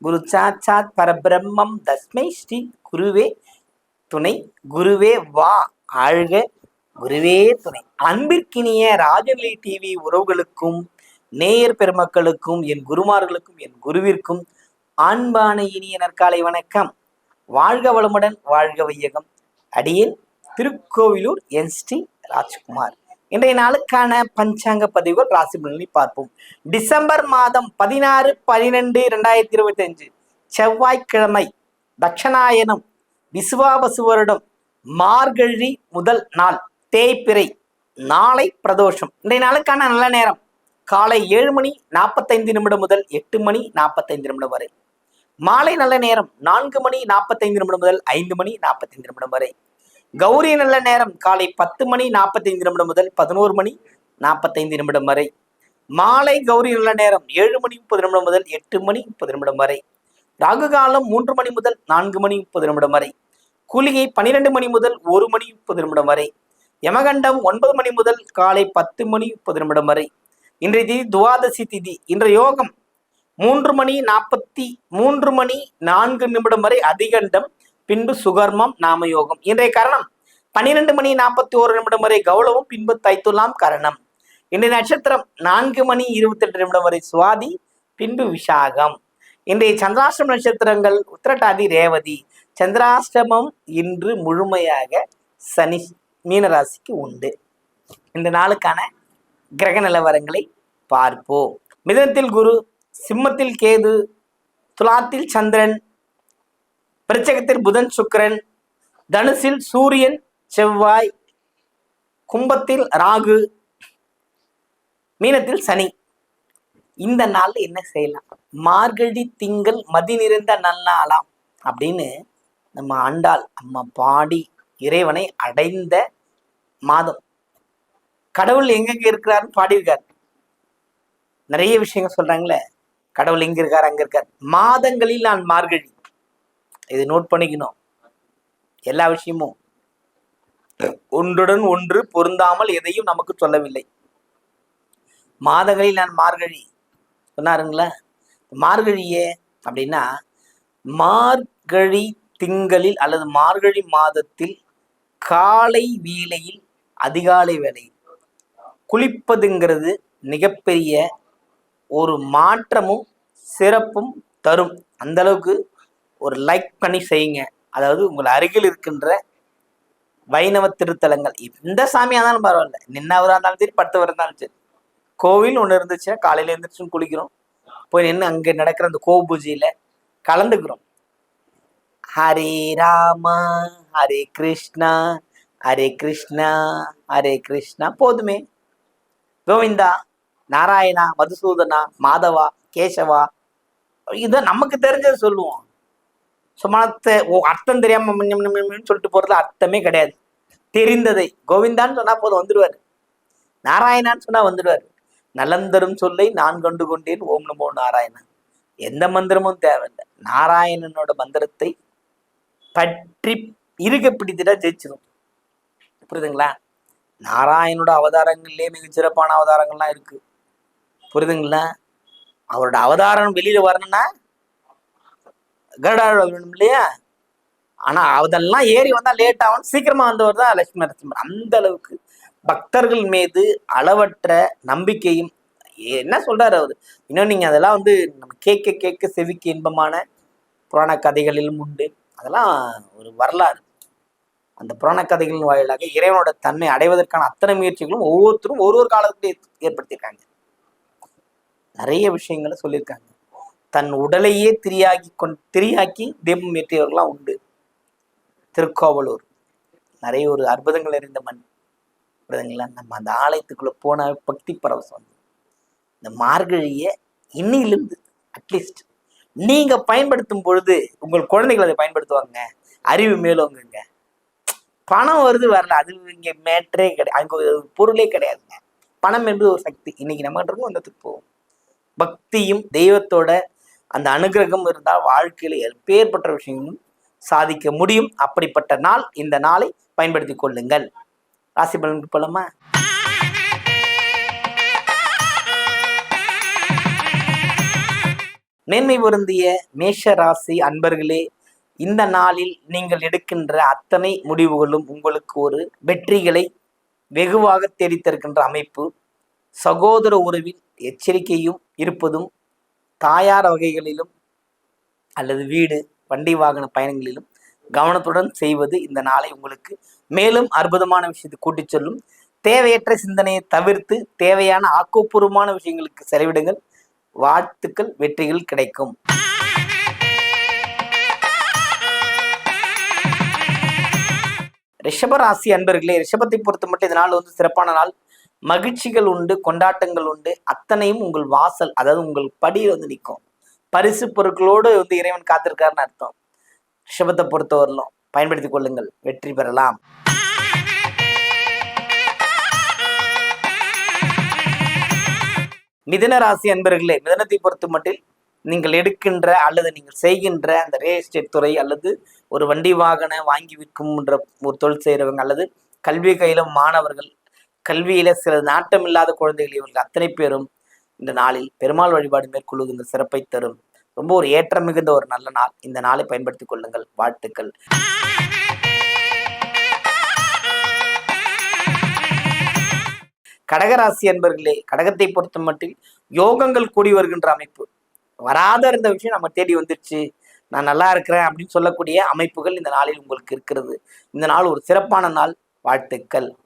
குரு சாட்சாத் பரபிரம்மம் தஸ்மை ஸ்ரீ குருவே துணை. குருவே வா ஆழ்க குருவே துணை. அன்பிற்கினிய ராஜநிலை டிவி உறவுகளுக்கும் நேயர் பெருமக்களுக்கும் என் குருமார்களுக்கும் என் குருவிற்கும் அன்பான இனிய நற்காலை வணக்கம். வாழ்க வளமுடன் வாழ்க வையகம். அடியேன் திருக்கோவிலூர் என் ஸ்ரீ ராஜ்குமார். இன்றைய நாளுக்கான பஞ்சாங்க பதிவுகள் ராசி பலனை பார்ப்போம். டிசம்பர் மாதம் பதினாறு பனிரெண்டு இரண்டாயிரத்தி இருபத்தி அஞ்சு செவ்வாய்க்கிழமை தட்சணாயனம் விசுவாவசு வருடம் மார்கழி முதல் நாள் தேய்பிறை நாளை பிரதோஷம். இன்றைய நாளுக்கான நல்ல நேரம் காலை ஏழு மணி நாற்பத்தைந்து நிமிடம் முதல் எட்டு மணி நாற்பத்தைந்து நிமிடம் வரை. மாலை நல்ல நேரம் நான்கு மணி நாற்பத்தைந்து நிமிடம் முதல் ஐந்து மணி நாற்பத்தைந்து நிமிடம் வரை. கௌரி நல்ல நேரம். காலை பத்து மணி நாற்பத்தைந்து நிமிடம் முதல் பதினோரு மணி நாற்பத்தைந்து நிமிடம் வரை. மாலை கௌரி நல்ல நேரம். ஏழு மணி முப்பது நிமிடம் முதல் எட்டு மணி முப்பது நிமிடம் வரை. ராகு காலம் மூன்று மணி முதல் நான்கு மணி முப்பது நிமிடம் வரை. கூலிகை பன்னிரெண்டு மணி முதல் ஒரு மணி முப்பது நிமிடம் வரை. யமகண்டம் ஒன்பது மணி முதல் காலை பத்து மணி முப்பது நிமிடம் வரை. இன்றைய திதி துவாதசி திதி. இன்றைய யோகம் மூன்று மணி நாற்பத்தி மூன்று மணி நான்கு நிமிடம் வரை. அதிகண்டம் பின்பு சுகர்மம் நாமயோகம். இன்றைய கரணம் பன்னிரெண்டு மணி நாற்பத்தி ஓரு நிமிடம் வரை கௌளவம் பின்பு தைத்துலாம் கரணம். இன்றைய நட்சத்திரம் நான்கு மணி இருபத்தி எட்டு நிமிடம் வரை சுவாதி பின்பு விசாகம். இன்றைய சந்திராஷ்டம நட்சத்திரங்கள் உத்திரட்டாதி ரேவதி. சந்திராஷ்டமம் இன்று முழுமையாக சனி மீனராசிக்கு உண்டு. இந்த நாளுக்கான கிரக நிலவரங்களை பார்ப்போம். மிதனத்தில் குரு சிம்மத்தில் கேது துலாத்தில் சந்திரன் விருச்சகத்தில் புதன் சுக்கிரன் தனுசில் சூரியன் செவ்வாய் கும்பத்தில் ராகு மீனத்தில் சனி. இந்த நாள்ல என்ன செய்யலாம்? மார்கழி திங்கள் மதி நிறைந்த நன்னாளாம் அப்படின்னு நம்ம ஆண்டாள் அம்மா பாடி இறைவனை அடைந்த மாதம். கடவுள் எங்கெங்க இருக்கிறாருன்னு பாடியிருக்கார். நிறைய விஷயங்கள் சொல்றாங்களே. கடவுள் எங்க இருக்கார்? அங்க இருக்கார். மாதங்களில் நான் மார்கழி. இது நோட் பண்ணிக்கணும். எல்லா விஷயமும். ஒன்றுடன் ஒன்று பொருந்தாமல் எதையும் நமக்கு சொல்லவில்லை. மாதங்களில் நான் மார்கழி சொன்னாருங்களா மார்கழியே அப்படின்னா மார்கழி திங்களில் அல்லது மார்கழி மாதத்தில் காலை வேளையில் அதிகாலை வேலையில் குளிப்பதுங்கிறது மிகப்பெரிய ஒரு மாற்றமும் சிறப்பும் தரும். அந்த அளவுக்கு ஒரு லைக் பண்ணி செய்யுங்க. அதாவது உங்கள் அருகில் இருக்கின்ற வைணவ திருத்தலங்கள். எந்த சாமியாக இருந்தாலும் பரவாயில்ல. நின்னவராக இருந்தாலும் சரி படுத்தவராக இருந்தாலும் சரி. கோவில் ஒன்று இருந்துச்சுன்னா காலையில் எழுந்திரிச்சும் குளிக்கிறோம். போய் நின்று அங்கே நடக்கிற அந்த கோ பூஜையில் கலந்துக்கிறோம். ஹரே ராமா ஹரே கிருஷ்ணா ஹரே கிருஷ்ணா ஹரே கிருஷ்ணா. போதுமே. கோவிந்தா நாராயணா மதுசூதனா மாதவா கேசவா இதை நமக்கு தெரிஞ்சதை சொல்லுவோம். சும்மா ஓ, அர்த்தம் தெரியாம சொல்லிட்டு போறது அர்த்தமே கிடையாது. தெரிந்ததை. கோவிந்தான்னு சொன்னா போதும் வந்துடுவார். நாராயணான்னு சொன்னா வந்துடுவார். நலந்தரும் சொல்லை நான் கண்டு கொண்டேன் ஓம் நமோ நாராயணன் எந்த மந்திரமும் தேவையில்லை. நாராயணனோட மந்திரத்தை பற்றி இருக்க பிடித்துட்டா ஜெயிச்சிடும் புரியுதுங்களா நாராயணோட அவதாரங்கள்லயே மிகச்சிறப்பான அவதாரங்கள்லாம் இருக்கு. புரியுதுங்களா அவரோட அவதாரம் வெளியில வரணும்னா கருடாழ வேணும் இல்லையா? ஆனா அதெல்லாம் ஏறி வந்தா லேட் ஆகும். சீக்கிரமா வந்தவர் தான் லட்சுமி நரசிம்மர். அந்த அளவுக்கு பக்தர்கள் மீது அளவற்ற நம்பிக்கையும் என்ன சொல்றாரு அவரு? இன்னும் நீங்க அதெல்லாம் வந்து நம்ம கேட்க கேட்க செவிக்கு இன்பமான புராண கதைகளிலும் உண்டு. அதெல்லாம் ஒரு வரலாறு. அந்த புராண கதைகளின் வாயிலாக இறைவனோட தன்மை அடைவதற்கான அத்தனை முயற்சிகளும் ஒவ்வொருத்தரும் ஒரு ஒரு காலத்துல ஏற்படுத்தியிருக்காங்க. நிறைய விஷயங்களை சொல்லியிருக்காங்க. தன் உடலையே திரியாக்கி கொண் திரியாக்கி தீபம் ஏற்றியவர்களாம் உண்டு. திருக்கோவலூர். நிறைய ஒரு அற்புதங்கள் நிறைந்த மண். புரியுதுங்களா நம்ம அந்த ஆலயத்துக்குள்ளே போன பக்தி பரவசம் வந்து இந்த மார்கழியை இன்னிலிருந்து அட்லீஸ்ட் நீங்க பயன்படுத்தும் பொழுது உங்கள் குழந்தைகள் அதை பயன்படுத்துவாங்க. அறிவு மேலோங்குங்க. பணம் வருது வரல. அது இங்கே மேட்டரே கிடையாது அங்க ஒரு பொருளே கிடையாதுங்க. பணம் என்பது ஒரு சக்தி. இன்னைக்கு நம்ம இருக்கும் வந்ததுக்கு போகும். பக்தியும் தெய்வத்தோட அந்த அனுகிரகம் இருந்தால் வாழ்க்கையில் எப்பேற்பட்ட விஷயங்களும் சாதிக்க முடியும். அப்படிப்பட்ட நாள் இந்த நாளை பயன்படுத்தி கொள்ளுங்கள். ராசி பலனுக்கு போலாமா மேன்மை பொருந்திய மேஷ ராசி அன்பர்களே இந்த நாளில் நீங்கள் எடுக்கின்ற அத்தனை முடிவுகளும் உங்களுக்கு ஒரு வெற்றிகளை வெகுவாக தெரித்திருக்கின்ற அமைப்பு. சகோதர உறவில் எச்சரிக்கையும் இருப்பதும் தாயார் வகைகளிலும் அல்லது வீடு வண்டி வாகன பயணங்களிலும் கவனத்துடன் செய்வது இந்த நாளை உங்களுக்கு மேலும் அற்புதமான விஷயத்தை கூட்டிச் சொல்லும். தேவையற்ற சிந்தனையை தவிர்த்து தேவையான ஆக்கப்பூர்வமான விஷயங்களுக்கு செலவிடுங்கள். வாழ்த்துக்கள் வெற்றிகள் கிடைக்கும். ரிஷபராசி அன்பர்களே ரிஷபத்தை பொறுத்த மட்டும் இந்த நாள் வந்து சிறப்பான நாள். மகிழ்ச்சிகள் உண்டு கொண்டாட்டங்கள் உண்டு. அத்தனையும் உங்கள் வாசல் அதாவது உங்கள் படியில் வந்து நிற்கும். பரிசு பொருட்களோடு வந்து இறைவன் காத்திருக்காருன்னு அர்த்தம். ரிஷபத்தை பொறுத்தவரையிலும் பயன்படுத்திக் கொள்ளுங்கள். வெற்றி பெறலாம். மிதன ராசி அன்பர்களே மிதனத்தை பொறுத்த மட்டில் நீங்கள் எடுக்கின்ற அல்லது நீங்கள் செய்கின்ற அந்த ரியல் எஸ்டேட் துறை அல்லது ஒரு வண்டி வாகன வாங்கி விற்கும்ன்ற ஒரு தொழில் செய்கிறவங்க அல்லது கல்வி கையில மாணவர்கள் கல்வியில சில நாட்டம் இல்லாத குழந்தைகள் இவர்கள் அத்தனை பேரும் இந்த நாளில் பெருமாள் வழிபாடு மேற்கொள்வது இந்த சிறப்பை தரும். ரொம்ப ஒரு ஏற்றம் மிகுந்த ஒரு நல்ல நாள். இந்த நாளை பயன்படுத்திக் கொள்ளுங்கள். வாழ்த்துக்கள். கடகராசி என்பர்களே கடகத்தை பொறுத்த மட்டும் யோகங்கள் கூடி வருகின்ற அமைப்பு. வராத இருந்த விஷயம் நம்ம தேடி வந்துருச்சு. நான் நல்லா இருக்கிறேன் அப்படின்னு சொல்லக்கூடிய அமைப்புகள் இந்த நாளில் உங்களுக்கு இருக்கிறது. இந்த நாள் ஒரு சிறப்பான நாள். வாழ்த்துக்கள்.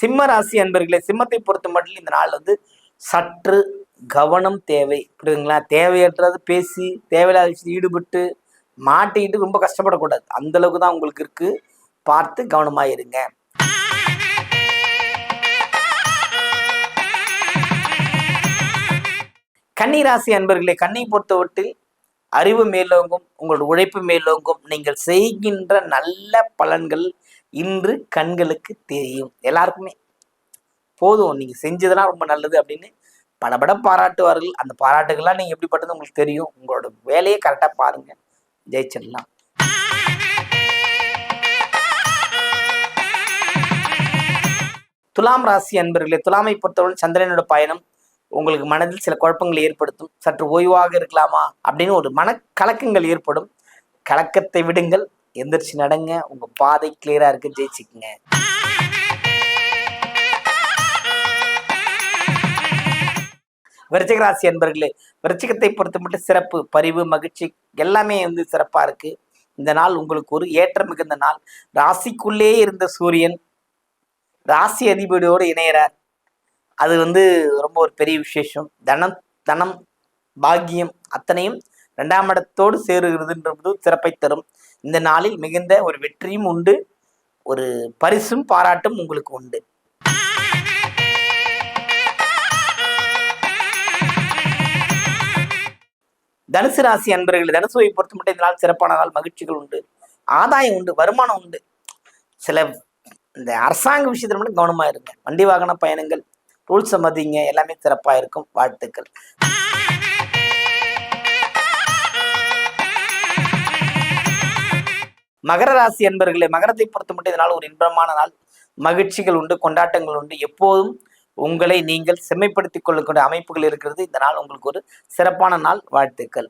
சிம்ம ராசி அன்பர்களே சிம்மத்தை பொறுத்த மட்டும் இந்த நாள் வந்து சற்று கவனம் தேவை. புரியுதுங்களா? தேவையற்றது பேசி தேவையில்லாத விஷயத்தில் ஈடுபட்டு மாட்டிக்கிட்டு ரொம்ப கஷ்டப்படக்கூடாது. அந்த அளவுக்கு தான் உங்களுக்கு இருக்கு. பார்த்து கவனமாக இருங்க. கன்னி ராசி அன்பர்களே கண்ணை பொறுத்தவற்றில் அறிவு மேலோங்கும் உங்களோட உழைப்பு மேலோங்கும் நீங்கள் செய்கின்ற நல்ல பலன்கள் இன்று கண்களுக்கு தெரியும். எல்லாருக்குமே. போதும். நீங்க செஞ்சதெல்லாம் ரொம்ப நல்லது அப்படின்னு படபட பாராட்டுவார்கள் அந்த பாராட்டுகள்லாம் நீங்க எப்படிப்பட்டது உங்களுக்கு தெரியும். உங்களோட வேலையை கரெக்டா பாருங்க. ஜெயிச்சிடலாம். துலாம் ராசி அன்பர்களே துலாமை பொறுத்தவரை சந்திரனோட பயணம் உங்களுக்கு மனதில் சில குழப்பங்களை ஏற்படுத்தும். சற்று ஓய்வாக இருக்கலாமா அப்படின்னு ஒரு மனக்கலக்கங்கள் ஏற்படும். கலக்கத்தை விடுங்கள். எந்திரிச்சு நடங்க. உங்க பாதை கிளியரா இருக்கு. ஜெயிச்சுக்குங்க. விருச்சிகராசி அன்பர்களே விருச்சிகத்தை பொறுத்த மட்டும் சிறப்பு பரிவு மகிழ்ச்சி எல்லாமே வந்து சிறப்பா இருக்கு. இந்த நாள் உங்களுக்கு ஒரு ஏற்றம் மிகுந்த நாள். ராசிக்குள்ளே இருந்த சூரியன் ராசி அதிபதியோடு இணையிறார். அது வந்து ரொம்ப ஒரு பெரிய விசேஷம். தனம் தனம் பாக்கியம் அத்தனையும் ரெண்டாம் இடத்தோடு சேருகிறதுன்றது சிறப்பை தரும். இந்த நாளில் மிகுந்த ஒரு வெற்றியும் உண்டு. ஒரு பரிசும் பாராட்டும் உங்களுக்கு உண்டு. தனுசு ராசி அன்பர்கள் தனுசுவை பொறுத்த மட்டும் இந்த நாள் சிறப்பான நாள் மகிழ்ச்சிகள் உண்டு. ஆதாயம் உண்டு வருமானம் உண்டு. சில இந்த அரசாங்க விஷயத்துல மட்டும் கவனமா இருங்க. வண்டி வாகன பயணங்கள் ரூல்ஸை மதிங்க எல்லாமே சிறப்பாக இருக்கும். வாழ்த்துக்கள். மகர ராசி என்பர்களே மகரத்தை பொறுத்த மட்டும் இதனால் ஒரு இன்பமான நாள் மகிழ்ச்சிகள் உண்டு கொண்டாட்டங்கள் உண்டு. எப்போதும் உங்களை நீங்கள் செம்மைப்படுத்திக் கொள்ளக்கூடிய அமைப்புகள் இருக்கிறது. இந்த நாள் உங்களுக்கு ஒரு சிறப்பான நாள். வாழ்த்துக்கள்.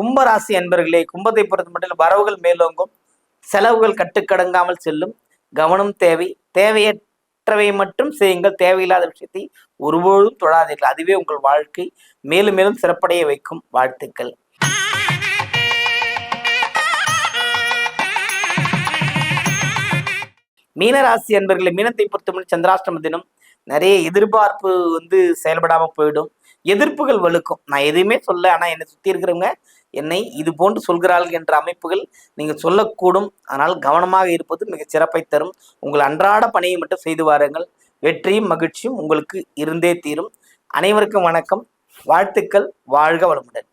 கும்பராசி என்பர்களே கும்பத்தை பொறுத்த மட்டும் வரவுகள் மேலோங்கும். செலவுகள் கட்டுக்கடங்காமல் செல்லும். கவனம் தேவை. மற்றவை மட்டும் செய்யுங்கள். தேவையில்லாத விஷயத்தை ஒருபொழுதும் தொழாதீர்கள் அதுவே உங்கள் வாழ்க்கை மேலும் மேலும் சிறப்படைய வைக்கும் வாழ்த்துக்கள். மீனராசி அன்பர்களை மீனத்தை பொறுத்தவரை சந்திராஷ்டம தினம் நிறைய எதிர்பார்ப்பு வந்து செயல்படாமல் போயிடும். எதிர்ப்புகள் வலுக்கும் நான் எதுவுமே சொல்ல ஆனால் என்னை சுற்றி இருக்கிறவங்க என்னை இது போன்று சொல்கிறார்கள் என்ற அமைப்புகள் நீங்கள் சொல்லக்கூடும். ஆனால் கவனமாக இருப்பது மிகச் சிறப்பை தரும். உங்கள் அன்றாட பணியை மட்டும் செய்து வாருங்கள். வெற்றியும் மகிழ்ச்சியும் உங்களுக்கு இருந்தே தீரும். அனைவருக்கும் வணக்கம். வாழ்த்துக்கள். வாழ்க வளமுடன்.